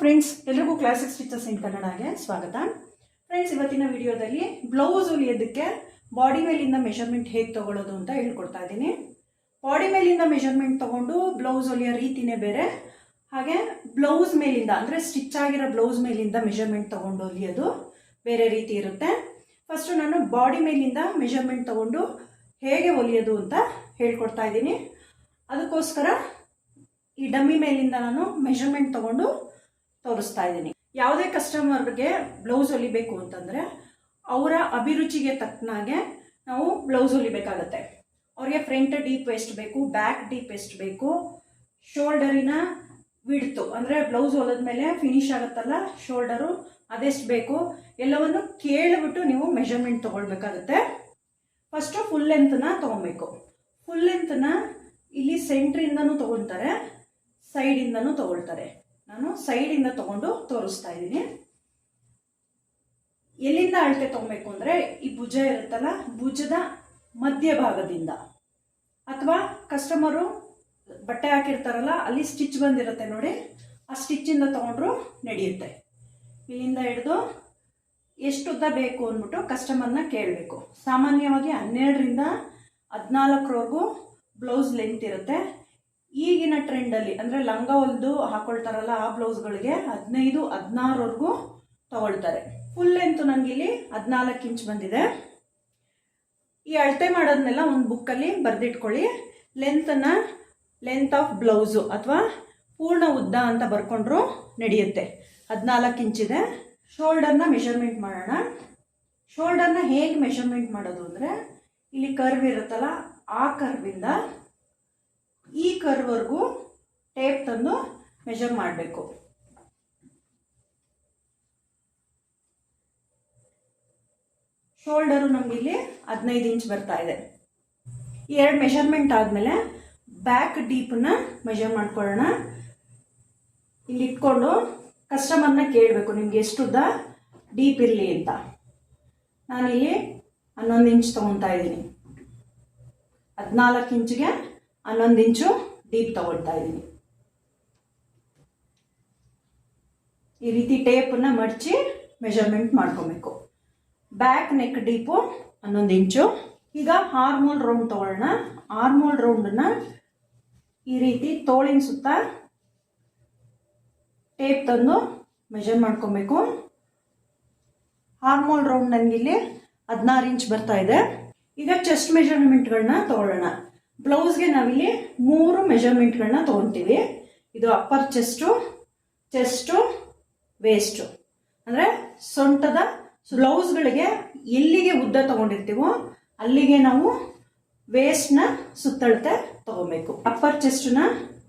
Friends ಎಲ್ರಿಗೂ classic stitches ಇನ್ ಕನ್ನಡಗೆ ಸ್ವಾಗತ. Friends ಇವತ್ತಿನ ವಿಡಿಯೋದಲ್ಲಿ ಬ್ಲೌಸ್ ಹೊಲಿಯೋದಕ್ಕೆ ಬಾಡಿ ಮೇಲಿಂದ ಮೆಷರ್ಮೆಂಟ್ ಹೇಗೆ ತಗೊಳ್ಳೋದು ಅಂತ ಹೇಳ್ಕೊಡ್ತಾ ಇದ್ದೀನಿ. ಬಾಡಿ ಮೇಲಿಂದ ಮೆಷರ್ಮೆಂಟ್ ತಗೊಂಡು ಬ್ಲೌಸ್ ಹೊಲಿಯೋ ರೀತಿನೇ ಬೇರೆ. ಹಾಗೆ ಬ್ಲೌಸ್ ಮೇಲಿಂದ, ಅಂದರೆ ಸ್ಟಿಚ್ ಆಗಿರೋ ಬ್ಲೌಸ್ ಮೇಲಿಂದ ಮೆಷರ್ಮೆಂಟ್ ತಗೊಂಡು ಹೊಲಿಯೋದು ಬೇರೆ ರೀತಿ ಇರುತ್ತೆ. ಫಸ್ಟು ನಾನು ಬಾಡಿ ಮೇಲಿಂದ ಮೆಷರ್ಮೆಂಟ್ ತಗೊಂಡು ಹೇಗೆ ಹೊಲಿಯೋದು ಅಂತ ಹೇಳ್ಕೊಡ್ತಾ ಇದ್ದೀನಿ. ಅದಕ್ಕೋಸ್ಕರ ಈ ಡಮ್ಮಿ ಮೇಲಿಂದ ನಾನು ಮೆಷರ್ಮೆಂಟ್ ತಗೊಂಡು ತೋರಿಸ್ತಾ ಇದ್ದೀನಿ. ಯಾವುದೇ ಕಸ್ಟಮರ್ಗೆ ಬ್ಲೌಸ್ ಹೊಲಿಬೇಕು ಅಂತಂದರೆ ಅವರ ಅಭಿರುಚಿಗೆ ತಕ್ಕನಾಗೆ ನಾವು ಬ್ಲೌಸ್ ಹೊಲಿಬೇಕಾಗತ್ತೆ. ಅವ್ರಿಗೆ ಫ್ರಂಟ್ ಡೀಪ್ ವೆಸ್ಟ್ ಬೇಕು ಬ್ಯಾಕ್ ಡೀಪ್ ವೆಸ್ಟ್ ಬೇಕು ಶೋಲ್ಡರಿನ ವಿಡ್ತು ಅಂದರೆ ಬ್ಲೌಸ್ ಹೊಲದ್ಮೇಲೆ ಫಿನಿಶ್ ಆಗುತ್ತಲ್ಲ ಶೋಲ್ಡರು ಅದೆಷ್ಟು ಬೇಕು ಎಲ್ಲವನ್ನು ಕೇಳಿಬಿಟ್ಟು ನೀವು ಮೆಷರ್ಮೆಂಟ್ ತೊಗೊಳ್ಬೇಕಾಗತ್ತೆ. ಫಸ್ಟು ಫುಲ್ ಲೆಂತ್ನ ತೊಗೊಬೇಕು ಫುಲ್ ಲೆಂತ್ನ ಇಲ್ಲಿ ಸೆಂಟ್ರಿಂದನೂ ತೊಗೊಳ್ತಾರೆ ಸೈಡಿಂದನೂ ತೊಗೊಳ್ತಾರೆ. ನಾನು ಸೈಡಿಂದ ತಗೊಂಡು ತೋರಿಸ್ತಾ ಇದ್ದೀನಿ. ಎಲ್ಲಿಂದ ಅಳತೆ ತಗೋಬೇಕು ಅಂದರೆ ಈ ಭುಜ ಇರುತ್ತಲ್ಲ, ಭುಜದ ಮಧ್ಯಭಾಗದಿಂದ. ಅಥವಾ ಕಸ್ಟಮರು ಬಟ್ಟೆ ಹಾಕಿರ್ತಾರಲ್ಲ, ಅಲ್ಲಿ ಸ್ಟಿಚ್ ಬಂದಿರುತ್ತೆ ನೋಡಿ, ಆ ಸ್ಟಿಚ್ಚಿಂದ ತೊಗೊಂಡ್ರು ನಡೆಯುತ್ತೆ. ಇಲ್ಲಿಂದ ಹಿಡಿದು ಎಷ್ಟು ಉದ್ದ ಬೇಕು ಅಂದ್ಬಿಟ್ಟು ಕಸ್ಟಮರ್ನ ಕೇಳಬೇಕು. ಸಾಮಾನ್ಯವಾಗಿ ಹನ್ನೆರಡರಿಂದ ಹದಿನಾಲ್ಕರವರೆಗೂ ಬ್ಲೌಸ್ ಲೆಂತ್ ಇರುತ್ತೆ. ಈಗಿನ ಟ್ರೆಂಡಲ್ಲಿ ಅಂದರೆ ಲಂಗ ಹೊಲ್ದು ಹಾಕೊಳ್ತಾರಲ್ಲ ಆ ಬ್ಲೌಸ್ಗಳಿಗೆ ಹದಿನೈದು, ಹದಿನಾರವರೆಗೂ ತಗೊಳ್ತಾರೆ. ಫುಲ್ ಲೆಂತ್ ನನಗಿಲ್ಲಿ ಹದಿನಾಲ್ಕು ಇಂಚ್ ಬಂದಿದೆ. ಈ ಅಳತೆ ಮಾಡೋದನ್ನೆಲ್ಲ ಒಂದು ಬುಕ್ಕಲ್ಲಿ ಬರೆದಿಟ್ಕೊಳ್ಳಿ. ಲೆಂತನ್ನು ಲೆಂತ್ ಆಫ್ ಬ್ಲೌಸು ಅಥವಾ ಪೂರ್ಣ ಉದ್ದ ಅಂತ ಬರ್ಕೊಂಡ್ರು ನಡೆಯುತ್ತೆ. ಹದಿನಾಲ್ಕು ಇಂಚಿದೆ ಶೋಲ್ಡರ್ನ ಮೆಷರ್ಮೆಂಟ್ ಮಾಡೋಣ. ಶೋಲ್ಡರ್ನ ಹೇಗೆ ಮೆಷರ್ಮೆಂಟ್ ಮಾಡೋದು ಅಂದರೆ, ಇಲ್ಲಿ ಕರ್ವ್ ಇರುತ್ತಲ್ಲ ಆ ಕರ್ವಿಂದ ಈ ಕರ್ವರೆಗೂ ಟೇಪ್ ತಂದು ಮೆಷರ್ ಮಾಡಬೇಕು. ಶೋಲ್ಡರು ನಮಗಿಲ್ಲಿ ಹದಿನೈದು ಇಂಚ್ ಬರ್ತಾ ಇದೆ. ಈ ಎರಡು ಮೆಷರ್ಮೆಂಟ್ ಆದಮೇಲೆ ಬ್ಯಾಕ್ ಡೀಪನ್ನ ಮೆಷರ್ ಮಾಡ್ಕೊಳ್ಳೋಣ. ಇಲ್ಲಿ ಇಟ್ಕೊಂಡು ಕಸ್ಟಮರ್ನ ಕೇಳಬೇಕು, ನಿಮ್ಗೆ ಎಷ್ಟುದ್ದ ಡೀಪ್ ಇರಲಿ ಅಂತ. ನಾನಿಲ್ಲಿ ಹನ್ನೊಂದು ಇಂಚ್ ತೊಗೊತಾ ಇದ್ದೀನಿ. ಹದಿನಾಲ್ಕು ಇಂಚಿಗೆ ಹನ್ನೊಂದು ಇಂಚು ಡೀಪ್ ತಗೊಳ್ತಾ ಇದ್ದೀನಿ ಈ ರೀತಿ ಟೇಪನ್ನ ಮಡಚಿ ಮೆಷರ್ಮೆಂಟ್ ಮಾಡ್ಕೋಬೇಕು. ಬ್ಯಾಕ್ ನೆಕ್ ಡೀಪು ಹನ್ನೊಂದು ಇಂಚು. ಈಗ ಹಾರ್ಮೋಲ್ ರೌಂಡ್ ತಗೊಳ್ಳೋಣ. ಹಾರ್ಮೋಲ್ ರೌಂಡನ್ನ ಈ ರೀತಿ ತೋಳಿನ ಸುತ್ತ ಟೇಪ್ ತಂದು ಮೆಷರ್ ಮಾಡ್ಕೊಬೇಕು. ಹಾರ್ಮೋಲ್ ರೌಂಡ್ ನನಗಿಲ್ಲಿ ಹದಿನಾರು ಇಂಚ್ ಬರ್ತಾ ಇದೆ. ಈಗ ಚೆಸ್ಟ್ ಮೆಷರ್ಮೆಂಟ್ಗಳನ್ನ ತಗೊಳ್ಳೋಣ. ಬ್ಲೌಸ್ಗೆ ನಾವಿಲ್ಲಿ ಮೂರು ಮೆಷರ್ಮೆಂಟ್ಗಳನ್ನ ತೊಗೊತೀವಿ. ಇದು ಅಪ್ಪರ್ ಚೆಸ್ಟು ಚೆಸ್ಟು, ವೇಸ್ಟು. ಅಂದರೆ ಸೊಂಟದ ಬ್ಲೌಸ್ಗಳಿಗೆ ಎಲ್ಲಿಗೆ ಉದ್ದ ತೊಗೊಂಡಿರ್ತೀವೋ ಅಲ್ಲಿಗೆ ನಾವು ವೇಸ್ಟ್ನ ಸುತ್ತಳತೆ ತೊಗೊಬೇಕು. ಅಪ್ಪರ್ ಚೆಸ್ಟನ್ನ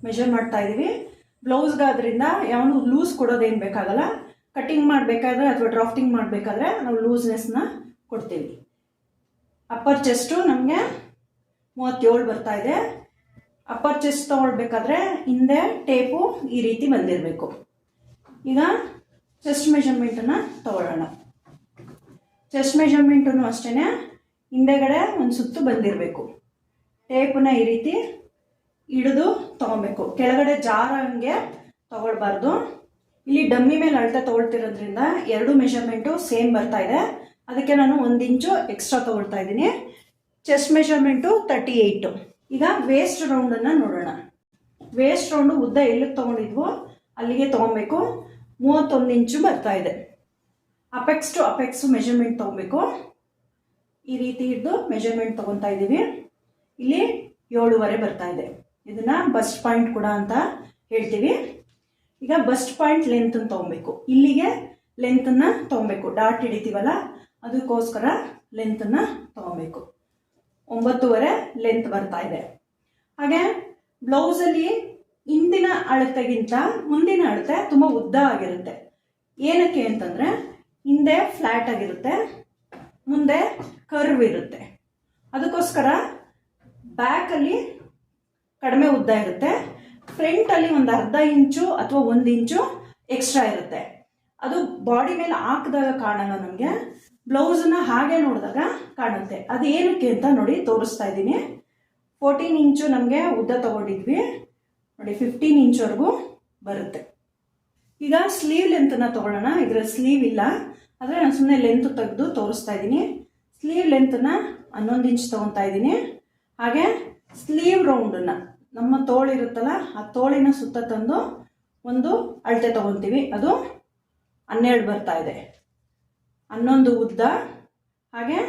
ಮೆಷರ್ ಮಾಡ್ತಾ ಇದ್ದೀವಿ ಬ್ಲೌಸ್ಗಾದ್ರಿಂದ ಯಾವನು ಲೂಸ್ ಕೊಡೋದೇನು ಬೇಕಾಗಲ್ಲ. ಕಟಿಂಗ್ ಮಾಡಬೇಕಾದ್ರೆ ಅಥವಾ ಡ್ರಾಫ್ಟಿಂಗ್ ಮಾಡಬೇಕಾದ್ರೆ ನಾವು ಲೂಸ್ನೆಸ್ನ ಕೊಡ್ತೀವಿ. ಅಪ್ಪರ್ ಚೆಸ್ಟು ನಮಗೆ ಮೂವತ್ತೇಳು ಬರ್ತಾ ಇದೆ. ಅಪ್ಪರ್ ಚೆಸ್ಟ್ ತೊಗೊಳ್ಬೇಕಾದ್ರೆ ಹಿಂದೆ ಟೇಪು ಈ ರೀತಿ ಬಂದಿರಬೇಕು. ಈಗ ಚೆಸ್ಟ್ ಮೆಷರ್ಮೆಂಟನ್ನು ತಗೊಳ್ಳೋಣ. ಚೆಸ್ಟ್ ಮೆಷರ್ಮೆಂಟನ್ನು ಅಷ್ಟೇ ಹಿಂದೆಗಡೆ ಒಂದು ಸುತ್ತು ಬಂದಿರಬೇಕು. ಟೇಪನ್ನ ಈ ರೀತಿ ಹಿಡಿದು ತೊಗೊಬೇಕು. ಕೆಳಗಡೆ ಜಾರಂಗೆ ತಗೊಳ್ಬಾರ್ದು. ಇಲ್ಲಿ ಡಮ್ಮಿ ಮೇಲೆ ಅಳತೆ ತೊಗೊಳ್ತಿರೋದ್ರಿಂದ ಎರಡು ಮೆಷರ್ಮೆಂಟು ಸೇಮ್ ಬರ್ತಾ ಇದೆ. ಅದಕ್ಕೆ ನಾನು ಒಂದು ಇಂಚು ಎಕ್ಸ್ಟ್ರಾ ತೊಗೊಳ್ತಾ ಇದ್ದೀನಿ. ಚೆಸ್ಟ್ ಮೆಷರ್ಮೆಂಟು ತರ್ಟಿ ಏಯ್ಟು ಈಗ ವೇಸ್ಟ್ ರೌಂಡನ್ನು ನೋಡೋಣ. ವೇಸ್ಟ್ ರೌಂಡು ಉದ್ದ ಎಲ್ಲಿಗೆ ತೊಗೊಂಡಿದ್ವೋ ಅಲ್ಲಿಗೆ ತೊಗೊಬೇಕು. ಮೂವತ್ತೊಂದು ಇಂಚು ಬರ್ತಾ ಇದೆ. ಅಪೆಕ್ಸ್ ಟು ಅಪೆಕ್ಸು ಮೆಷರ್ಮೆಂಟ್ ತೊಗೊಬೇಕು. ಈ ರೀತಿ ಹಿಡಿದು ಮೆಷರ್ಮೆಂಟ್ ತೊಗೊತಾ ಇದ್ದೀವಿ. ಇಲ್ಲಿ ಏಳುವರೆ ಬರ್ತಾ ಇದೆ. ಇದನ್ನು ಬಸ್ಟ್ ಪಾಯಿಂಟ್ ಕೂಡ ಅಂತ ಹೇಳ್ತೀವಿ. ಈಗ ಬಸ್ಟ್ ಪಾಯಿಂಟ್ ಲೆಂತನ್ನು ತೊಗೊಬೇಕು. ಇಲ್ಲಿಗೆ ಲೆಂತನ್ನು ತೊಗೊಬೇಕು. ಡಾಟ್ ಹಿಡಿತೀವಲ್ಲ, ಅದಕ್ಕೋಸ್ಕರ ಲೆಂತನ್ನು ತೊಗೊಬೇಕು. ಒಂಬತ್ತುವರೆ ಲೆಂತ್ ಬರ್ತಾ ಇದೆ. ಹಾಗೆ ಬ್ಲೌಸಲ್ಲಿ ಹಿಂದಿನ ಅಳತೆಗಿಂತ ಮುಂದಿನ ಅಳತೆ ತುಂಬ ಉದ್ದ ಆಗಿರುತ್ತೆ. ಏನಕ್ಕೆ ಅಂತಂದರೆ ಹಿಂದೆ ಫ್ಲ್ಯಾಟ್ ಆಗಿರುತ್ತೆ, ಮುಂದೆ ಕರ್ವ್ ಇರುತ್ತೆ. ಅದಕ್ಕೋಸ್ಕರ ಬ್ಯಾಕಲ್ಲಿ ಕಡಿಮೆ ಉದ್ದ ಇರುತ್ತೆ ಫ್ರಂಟಲ್ಲಿ ಒಂದು ಅರ್ಧ ಇಂಚು ಅಥವಾ ಒಂದು ಇಂಚು ಎಕ್ಸ್ಟ್ರಾ ಇರುತ್ತೆ. ಅದು ಬಾಡಿ ಮೇಲೆ ಹಾಕಿದಾಗ ಕಾಣಲ್ಲ ನಮಗೆ ಬ್ಲೌಸನ್ನ ಹಾಗೆ ನೋಡಿದಾಗ ಕಾಣುತ್ತೆ. ಅದು ಏನಕ್ಕೆ ಅಂತ ನೋಡಿ ತೋರಿಸ್ತಾ ಇದ್ದೀನಿ. ಫೋರ್ಟೀನ್ ಇಂಚು ನಮಗೆ ಉದ್ದ ತಗೊಂಡಿದ್ವಿ. ನೋಡಿ ಫಿಫ್ಟೀನ್ ಇಂಚ್ವರೆಗೂ ಬರುತ್ತೆ. ಈಗ ಸ್ಲೀವ್ ಲೆಂತನ್ನ ತಗೊಳ್ಳೋಣ. ಇದರ ಸ್ಲೀವ್ ಇಲ್ಲ. ಆದರೆ ನಾನು ಸುಮ್ಮನೆ ಲೆಂತ್ ತೆಗೆದು ತೋರಿಸ್ತಾ ಇದ್ದೀನಿ. ಸ್ಲೀವ್ ಲೆಂತನ್ನ ಹನ್ನೊಂದು ಇಂಚ್ ತೊಗೊತಾ ಇದ್ದೀನಿ. ಹಾಗೆ ಸ್ಲೀವ್ ರೌಂಡನ್ನು ನಮ್ಮ ತೋಳಿರುತ್ತಲ್ಲ, ಆ ತೋಳಿನ ಸುತ್ತ ತಂದು ಒಂದು ಅಳತೆ ತೊಗೊತೀವಿ. ಅದು ಹನ್ನೆರಡು ಬರ್ತಾ ಇದೆ. ಹನ್ನೊಂದು ಉದ್ದ, ಹಾಗೆ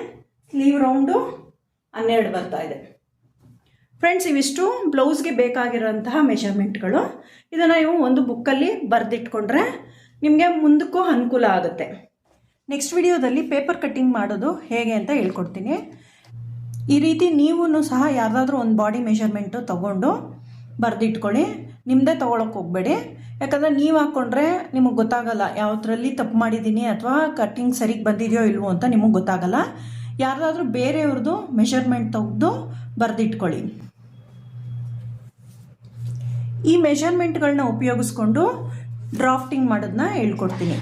ಸ್ಲೀವ್ ರೌಂಡು ಹನ್ನೆರಡು ಬರ್ತಾ ಇದೆ. ಫ್ರೆಂಡ್ಸ್ ಇವಿಷ್ಟು ಬ್ಲೌಸ್ಗೆ ಬೇಕಾಗಿರೋಂತಹ ಮೆಷರ್ಮೆಂಟ್ಗಳು. ಇದನ್ನು ನೀವು ಒಂದು ಬುಕ್ಕಲ್ಲಿ ಬರೆದಿಟ್ಕೊಂಡ್ರೆ ನಿಮಗೆ ಮುಂದಕ್ಕೂ ಅನುಕೂಲ ಆಗುತ್ತೆ. ನೆಕ್ಸ್ಟ್ ವಿಡಿಯೋದಲ್ಲಿ ಪೇಪರ್ ಕಟ್ಟಿಂಗ್ ಮಾಡೋದು ಹೇಗೆ ಅಂತ ಹೇಳ್ಕೊಡ್ತೀನಿ. ಈ ರೀತಿ ನೀವು ಸಹ ಯಾವುದಾದ್ರೂ ಒಂದು ಬಾಡಿ ಮೆಷರ್ಮೆಂಟು ತೊಗೊಂಡು ಬರೆದಿಟ್ಕೊಳ್ಳಿ ನಿಮ್ಮದೇ ತೊಗೊಳಕ್ಕೆ ಹೋಗಬೇಡಿ. ಯಾಕಂದರೆ ನೀವು ಹಾಕ್ಕೊಂಡ್ರೆ ನಿಮಗೆ ಗೊತ್ತಾಗಲ್ಲ ಯಾವ್ದ್ರಲ್ಲಿ ತಪ್ಪು ಮಾಡಿದ್ದೀನಿ ಅಥವಾ ಕಟ್ಟಿಂಗ್ ಸರಿಗೆ ಬಂದಿದೆಯೋ ಇಲ್ವೋ ಅಂತ ನಿಮಗೆ ಗೊತ್ತಾಗಲ್ಲ. ಯಾರ್ದಾದ್ರೂ ಬೇರೆಯವ್ರದ್ದು ಮೆಷರ್ಮೆಂಟ್ ತೆಗೆದು ಬರೆದಿಟ್ಕೊಳ್ಳಿ. ಈ ಮೆಷರ್ಮೆಂಟ್ಗಳನ್ನ ಉಪಯೋಗಿಸ್ಕೊಂಡು ಡ್ರಾಫ್ಟಿಂಗ್ ಮಾಡೋದನ್ನ ಹೇಳ್ಕೊಡ್ತೀನಿ.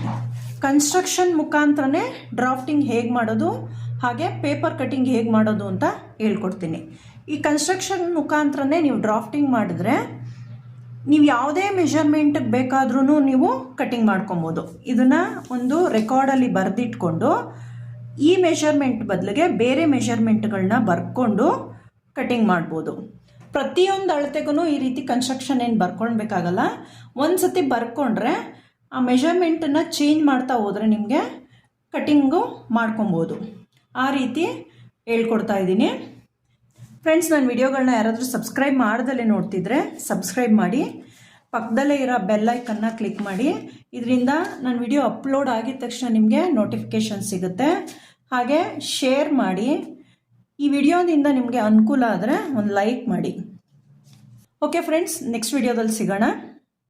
ಕನ್ಸ್ಟ್ರಕ್ಷನ್ ಮುಖಾಂತರನೇ ಡ್ರಾಫ್ಟಿಂಗ್ ಹೇಗೆ ಮಾಡೋದು, ಹಾಗೆ ಪೇಪರ್ ಕಟ್ಟಿಂಗ್ ಹೇಗೆ ಮಾಡೋದು ಅಂತ ಹೇಳ್ಕೊಡ್ತೀನಿ. ಈ ಕನ್ಸ್ಟ್ರಕ್ಷನ್ ಮುಖಾಂತರನೇ ನೀವು ಡ್ರಾಫ್ಟಿಂಗ್ ಮಾಡಿದ್ರೆ ನೀವು ಯಾವುದೇ ಮೆಷರ್ಮೆಂಟ್ಗೆ ಬೇಕಾದ್ರೂ ನೀವು ಕಟ್ಟಿಂಗ್ ಮಾಡ್ಕೊಬೋದು. ಇದನ್ನು ಒಂದು ರೆಕಾರ್ಡಲ್ಲಿ ಬರೆದಿಟ್ಕೊಂಡು ಈ ಮೆಷರ್ಮೆಂಟ್ ಬದಲಿಗೆ ಬೇರೆ ಮೆಷರ್ಮೆಂಟ್ಗಳನ್ನ ಬರ್ಕೊಂಡು ಕಟ್ಟಿಂಗ್ ಮಾಡ್ಬೋದು. ಪ್ರತಿಯೊಂದು ಅಳತೆಗೂ ಈ ರೀತಿ ಕನ್ಸ್ಟ್ರಕ್ಷನ್ ಏನು ಬರ್ಕೊಳ್ಬೇಕಾಗಲ್ಲ? ಒಂದು ಸತಿ ಬರ್ಕೊಂಡ್ರೆ ಆ ಮೆಷರ್ಮೆಂಟನ್ನು ಚೇಂಜ್ ಮಾಡ್ತಾ ಹೋದರೆ ನಿಮಗೆ ಕಟ್ಟಿಂಗು ಮಾಡ್ಕೊಬೋದು. ಆ ರೀತಿ ಹೇಳ್ಕೊಡ್ತಾ ಇದ್ದೀನಿ. ಫ್ರೆಂಡ್ಸ್ ನನ್ನ ವಿಡಿಯೋಗಳನ್ನ ಯಾರಾದರೂ ಸಬ್ಸ್ಕ್ರೈಬ್ ಮಾಡ್ದಲೇ ನೋಡ್ತಿದ್ರೆ ಸಬ್ಸ್ಕ್ರೈಬ್ ಮಾಡಿ, ಪಕ್ಕದಲ್ಲೇ ಇರೋ ಬೆಲ್ಲೈಕನ್ನ ಕ್ಲಿಕ್ ಮಾಡಿ. ಇದರಿಂದ ನನ್ನ ವಿಡಿಯೋ ಅಪ್ಲೋಡ್ ಆಗಿದ ತಕ್ಷಣ ನಿಮಗೆ ನೋಟಿಫಿಕೇಷನ್ ಸಿಗುತ್ತೆ. ಹಾಗೆ ಶೇರ್ ಮಾಡಿ. ಈ ವಿಡಿಯೋದಿಂದ ನಿಮಗೆ ಅನುಕೂಲ ಆದರೆ ಒಂದು ಲೈಕ್ ಮಾಡಿ. ಓಕೆ ಫ್ರೆಂಡ್ಸ್ ನೆಕ್ಸ್ಟ್ ವಿಡಿಯೋದಲ್ಲಿ ಸಿಗೋಣ.